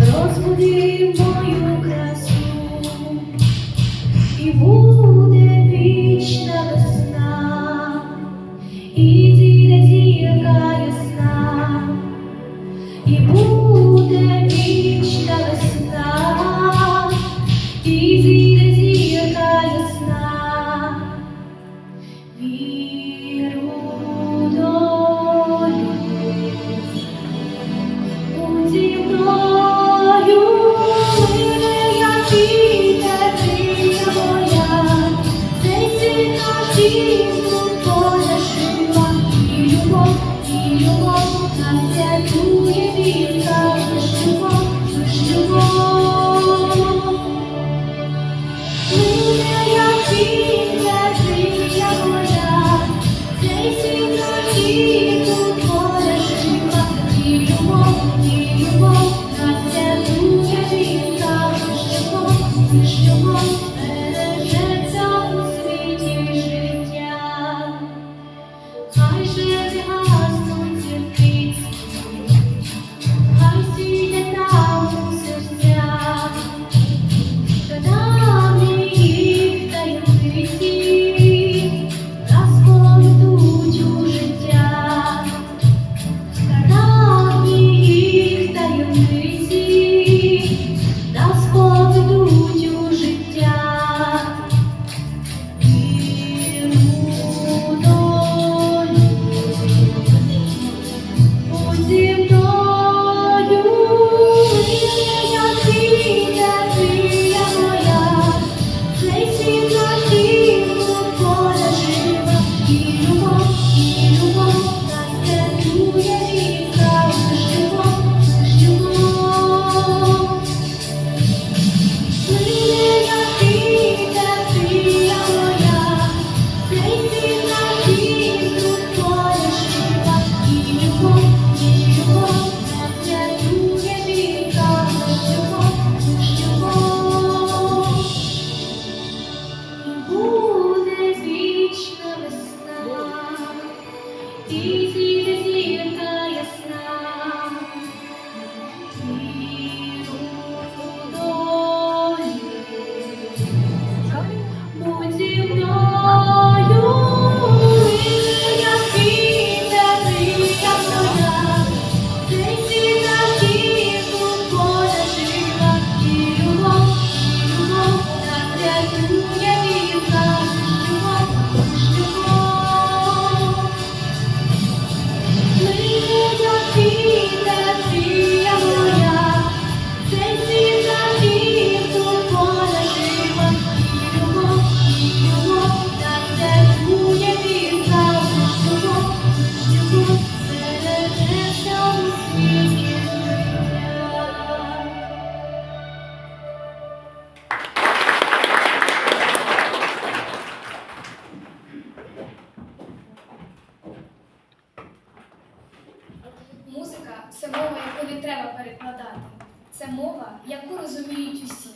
Розбуди мою красу і буду. 一起。це мова, яку не треба перекладати. Це мова, яку розуміють усі.